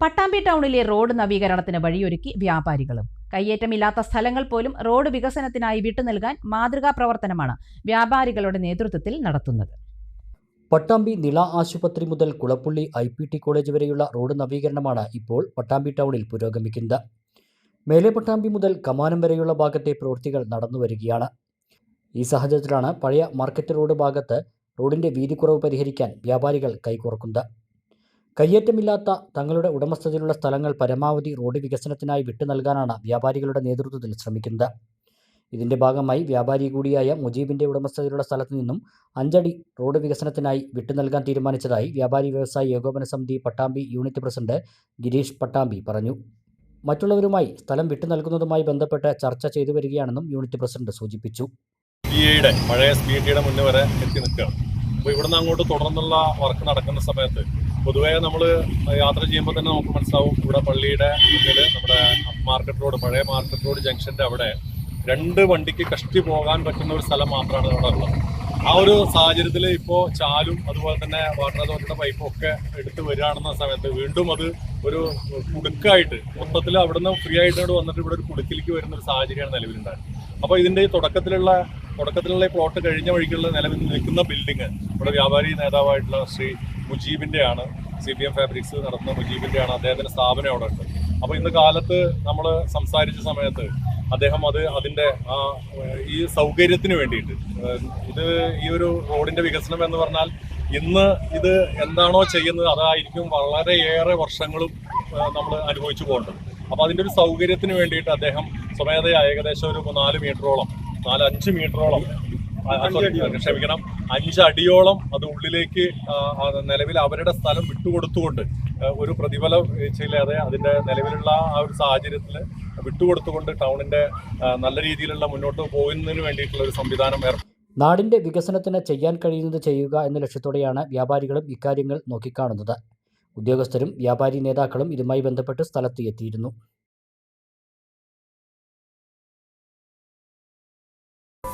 പട്ടാമ്പി ടൗണിലെ റോഡ് നവീകരണത്തിന് വഴിയൊരുക്കി വ്യാപാരികളും. കയ്യേറ്റമില്ലാത്ത സ്ഥലങ്ങൾ പോലും റോഡ് വികസനത്തിനായി വിട്ടു നൽകാൻ മാതൃകാ പ്രവർത്തനമാണ് വ്യാപാരികളുടെ നേതൃത്വത്തിൽ നടത്തുന്നത്. പട്ടാമ്പി നിള ആശുപത്രി മുതൽ Kulappully I P T college വരെയുള്ള റോഡ് നവീകരണമാണ് ഇപ്പോൾ പട്ടാമ്പി ടൗണിൽ പുരോഗമിക്കുന്നത്. മേലെ പട്ടാമ്പി മുതൽ കമാനം വരെയുള്ള ഭാഗത്തെ പ്രവൃത്തികൾ നടന്നു വരികയാണ് ഈ സാഹചര്യത്തിലാണ് പഴയ മാർക്കറ്റ് റോഡ് ഭാഗത്ത് റോഡിന്റെ വീതിക്കുറവ് പരിഹരിക്കാൻ വ്യാപാരികൾ കൈകോർക്കുന്നത്. കയ്യേറ്റമില്ലാത്ത തങ്ങളുടെ ഉടമസ്ഥതയിലുള്ള സ്ഥലങ്ങൾ പരമാവധി റോഡ് വികസനത്തിനായി വിട്ടു നൽകാനാണ് വ്യാപാരികളുടെ നേതൃത്വത്തിൽ ശ്രമിക്കുന്നത്. ഇതിന്റെ ഭാഗമായി വ്യാപാരി കൂടിയായ മുജീബിന്റെ ഉടമസ്ഥതയിലുള്ള സ്ഥലത്തു നിന്നും അഞ്ചടി റോഡ് വികസനത്തിനായി വിട്ടു നൽകാൻ തീരുമാനിച്ചതായി വ്യാപാരി വ്യവസായി ഏകോപന സമിതി പട്ടാമ്പി യൂണിറ്റ് പ്രസിഡന്റ് ഗിരീഷ് പട്ടാമ്പി പറഞ്ഞു. മറ്റുള്ളവരുമായി സ്ഥലം വിട്ടു നൽകുന്നതുമായി ബന്ധപ്പെട്ട് ചർച്ച ചെയ്തു വരികയാണെന്നും യൂണിറ്റ് പ്രസിഡന്റ് സൂചിപ്പിച്ചു. പഴയ വരെ എത്തി നിൽക്കുകയാണ്. അപ്പോൾ ഇവിടുന്ന് അങ്ങോട്ട് തുടർന്നുള്ള വർക്ക് നടക്കുന്ന സമയത്ത് പൊതുവേ നമ്മൾ യാത്ര ചെയ്യുമ്പോൾ തന്നെ നമുക്ക് മനസ്സിലാവും ഇവിടെ പള്ളിയുടെ മുന്നിൽ നമ്മുടെ മാർക്കറ്റ് റോഡ് പഴയ മാർക്കറ്റ് റോഡ് ജംഗ്ഷന്റെ അവിടെ രണ്ട് വണ്ടിക്ക് കഷ്ടി പോകാൻ പറ്റുന്ന ഒരു സ്ഥലം മാത്രമാണ് ഇവിടെ ഉള്ളത്. ആ ഒരു സാഹചര്യത്തിൽ ഇപ്പോൾ ചാലും അതുപോലെ തന്നെ വാട്ടർ അതോറിറ്റിയുടെ പൈപ്പും ഒക്കെ എടുത്ത് വരികയാണെന്ന സമയത്ത് വീണ്ടും അത് ഒരു കുടുക്കായിട്ട് മൊത്തത്തിൽ അവിടുന്ന് ഫ്രീ ആയിട്ട് ഇവിടെ വന്നിട്ട് ഇവിടെ ഒരു കുടുക്കിലേക്ക് വരുന്ന ഒരു സാഹചര്യമാണ് നിലവിലുണ്ടായത്. അപ്പോൾ ഇതിന്റെ ഈ തുടക്കത്തിലുള്ള തുടക്കത്തിലുള്ള പ്ലോട്ട് കഴിഞ്ഞ വഴിക്കുള്ള നിലവിൽ നിൽക്കുന്ന ബിൽഡിങ് ഇവിടെ വ്യാപാരി നേതാവായിട്ടുള്ള ശ്രീ മുജീബിന്റെ ആണ് സി പി എം ഫാബ്രിക്സ് നടത്തുന്ന മുജീബിന്റെ ആണ് അദ്ദേഹത്തിന്റെ സ്ഥാപനം അവിടെ ഉണ്ട്. അപ്പോൾ ഇന്ന് കാലത്ത് നമ്മൾ സംസാരിച്ച സമയത്ത് അദ്ദേഹം അത് അതിന്റെ ആ ഈ സൗകര്യത്തിന് വേണ്ടിയിട്ട് ഇത് ഈ ഒരു റോഡിന്റെ വികസനം എന്ന് പറഞ്ഞാൽ ഇന്ന് ഇത് എന്താണോ ചെയ്യുന്നത് അതായിരിക്കും വളരെയേറെ വർഷങ്ങളും നമ്മൾ അനുഭവിച്ചു പോകേണ്ടത്. അപ്പോൾ അതിന്റെ ഒരു സൗകര്യത്തിന് വേണ്ടിയിട്ട് അദ്ദേഹം സ്വമേധയാ ഏകദേശം ഒരു നാല് മീറ്ററോളം നാല് അഞ്ച് മീറ്ററോളം ക്ഷമിക്കണം. അഞ്ച് അടിയോളം അത് ഉള്ളിലേക്ക് നിലവിൽ അവരുടെ സ്ഥലം വിട്ടുകൊടുത്തുകൊണ്ട് ഒരു പ്രതിഫലം ചെയ്യാതെ അതിന്റെ നിലവിലുള്ള ആ ഒരു സാഹചര്യത്തിൽ വിട്ടുകൊടുത്തുകൊണ്ട് ടൗണിന്റെ നല്ല രീതിയിലുള്ള മുന്നോട്ട് പോകുന്നതിന് വേണ്ടിയിട്ടുള്ള ഒരു സംവിധാനം ഏർപ്പെടും നാടിന്റെ വികസനത്തിന് ചെയ്യാൻ കഴിയുന്നത് ചെയ്യുക എന്ന ലക്ഷ്യത്തോടെയാണ് വ്യാപാരികളും ഇക്കാര്യങ്ങൾ നോക്കിക്കാണുന്നത്. ഉദ്യോഗസ്ഥരും വ്യാപാരി നേതാക്കളും ഇതുമായി ബന്ധപ്പെട്ട് സ്ഥലത്ത് എത്തിയിരുന്നു.